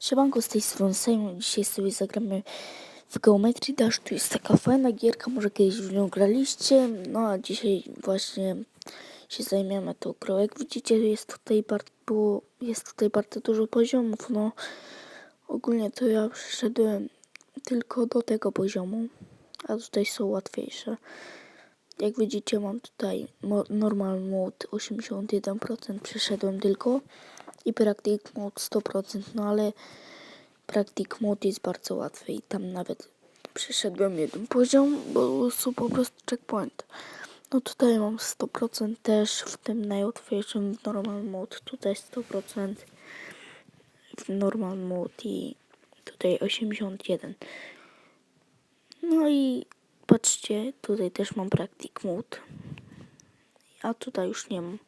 Siemanko, z tej strony Simon. Dzisiaj sobie zagramy w Geometry Dash. Tu jest taka fajna gierka, może kiedyś w nią graliście. No a dzisiaj właśnie się zajmiemy tą grą. Jak widzicie, jest tutaj bardzo, jest tutaj bardzo dużo poziomów. No ogólnie to ja przeszedłem tylko do tego poziomu, a tutaj są łatwiejsze. Jak widzicie, mam tutaj normal mode 81%, przeszedłem tylko i practice mode 100%, no ale practice mode jest bardzo łatwy i tam nawet przeszedłem jeden poziom, bo są po prostu checkpoint. No tutaj mam 100% też w tym najłatwiejszym w normal mode, tutaj 100% w normal mode i tutaj 81. No i patrzcie, tutaj też mam practice mode, a tutaj już nie mam.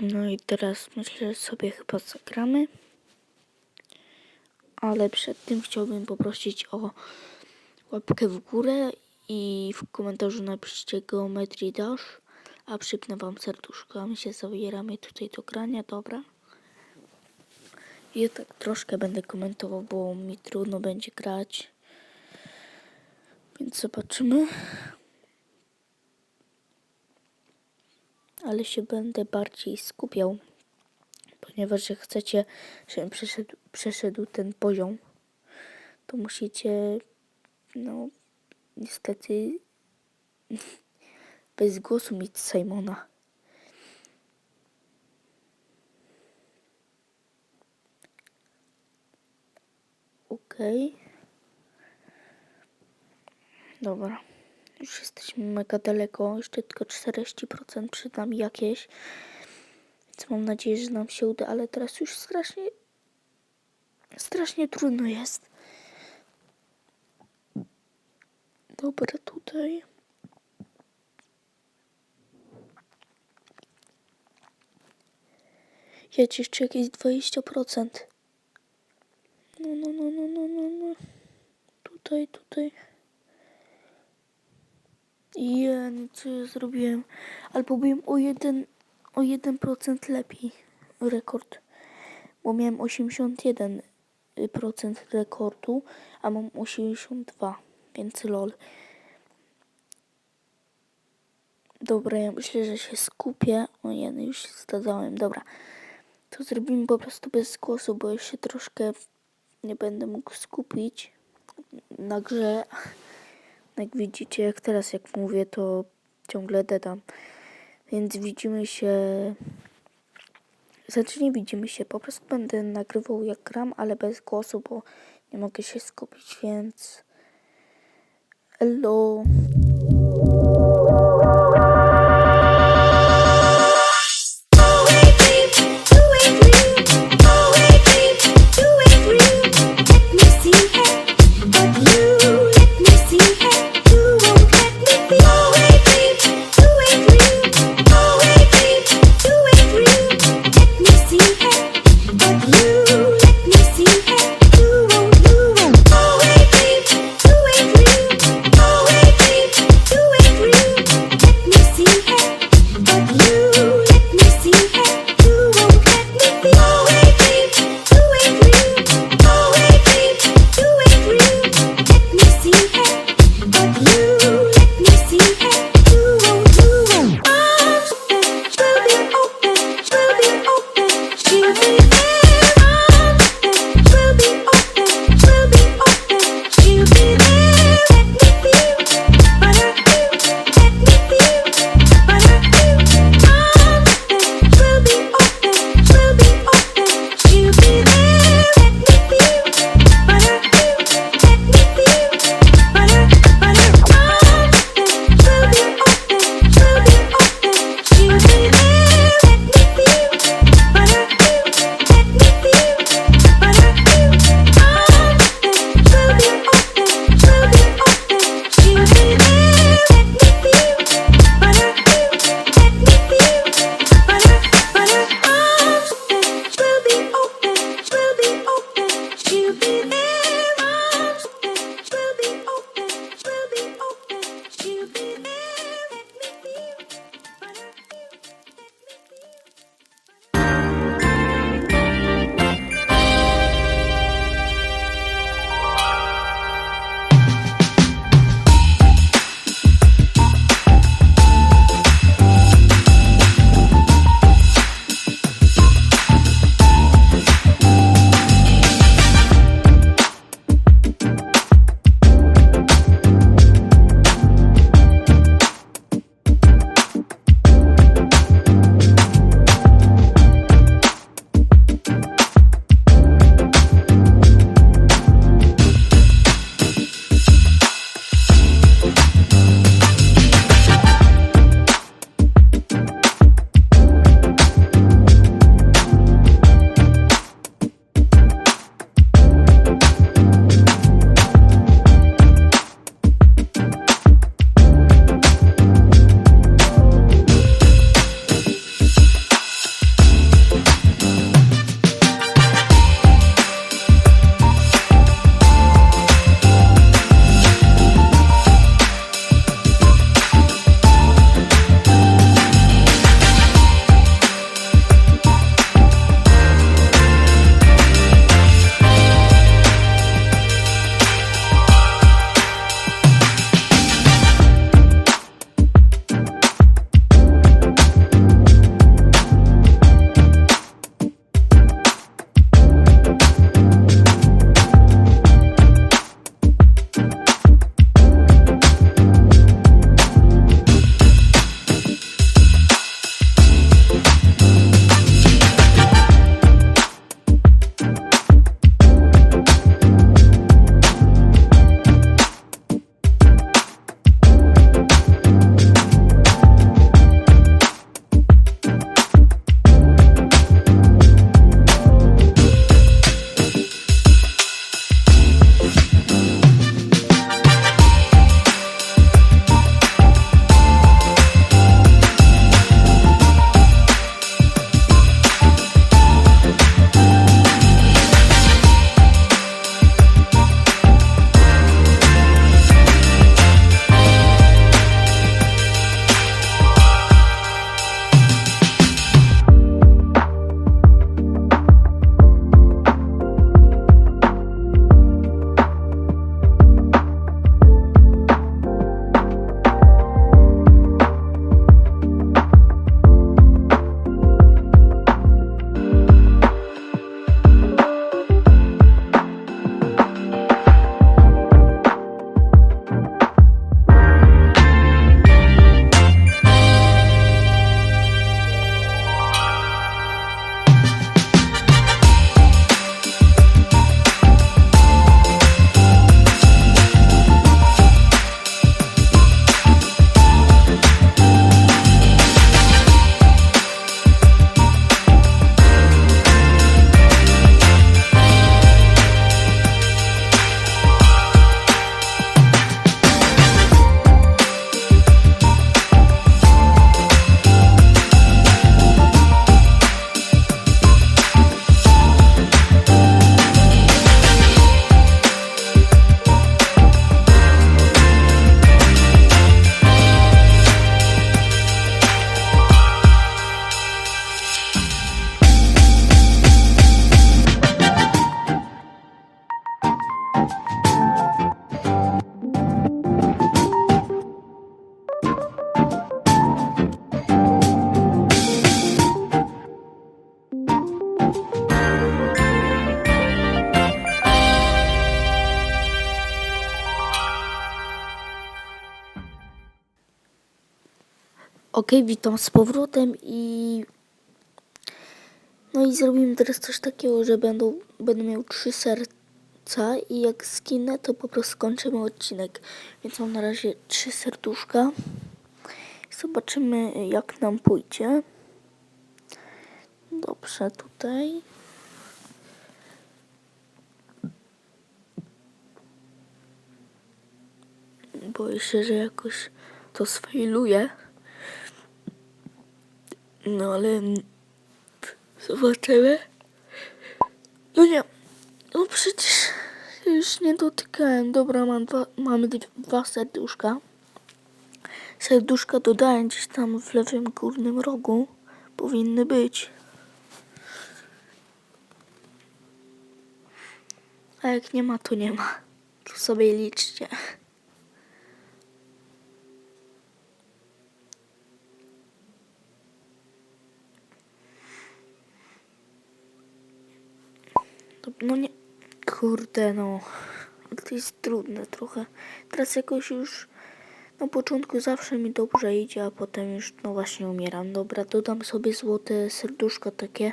No i teraz myślę, sobie chyba zagramy. Ale przed tym chciałbym poprosić o łapkę w górę i w komentarzu napiszcie Geometry Dash, a przypnę wam serduszko, a my się zabieramy tutaj do grania, dobra? Ja tak troszkę będę komentował, bo mi trudno będzie grać. Więc zobaczymy. Ale się będę bardziej skupiał, ponieważ jak chcecie, żebym przeszedł, przeszedł ten poziom, to musicie, no, niestety, bez głosu mieć Simona. Okej. Dobra. Już jesteśmy mega daleko, jeszcze tylko 40% przed nami jakieś. Więc mam nadzieję, że nam się uda, ale teraz już strasznie, strasznie trudno jest. Dobra, tutaj. Jedź jeszcze jakieś 20%. No, no, no, no, no, no, no. Tutaj, tutaj. Jen, co ja zrobiłem? Albo byłem o 1%, o 1% lepiej rekord. Bo miałem 81% rekordu, a mam 82, więc lol. Dobra, ja myślę, że się skupię. O nie, no już się zgadzałem. Dobra, to zrobimy po prostu bez głosu, bo się troszkę nie będę mógł skupić na grze. Jak widzicie, jak teraz jak mówię, to ciągle dedam. Więc widzimy się... Znaczy nie widzimy się, po prostu będę nagrywał jak gram, ale bez głosu, bo nie mogę się skupić, więc... Hello. hey. Ok, witam z powrotem i no i zrobimy teraz coś takiego, że będą, będę miał trzy serca i jak skinę, to po prostu kończymy odcinek. Więc mam na razie trzy serduszka. Zobaczymy jak nam pójdzie. Dobrze, tutaj. Boję się, że jakoś to sfailuje. No ale zobaczymy. No nie, no przecież już nie dotykałem. Dobra, mam dwa, mamy dwa serduszka. Serduszka dodałem gdzieś tam w lewym górnym rogu. Powinny być. A jak nie ma, to nie ma. Tu sobie liczcie. No nie. Kurde no. To jest trudne trochę. Teraz jakoś już na początku zawsze mi dobrze idzie, a potem już no właśnie umieram. Dobra, dodam sobie złote serduszko takie.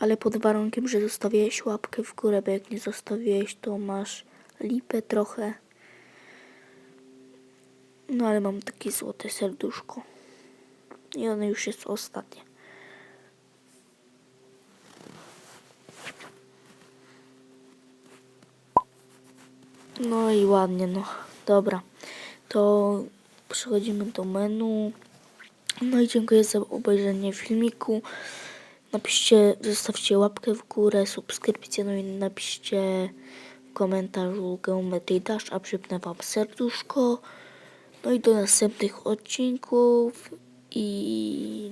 Ale pod warunkiem, że zostawiłeś łapkę w górę, bo jak nie zostawiłeś, to masz lipę trochę. No ale mam takie złote serduszko. I ono już jest ostatnie. No i ładnie, no. Dobra. To przechodzimy do menu. No i dziękuję za obejrzenie filmiku. Napiszcie, zostawcie łapkę w górę, subskrypcję, no i napiszcie w komentarzu Geometry Dash, a przypnę wam serduszko. No i do następnych odcinków i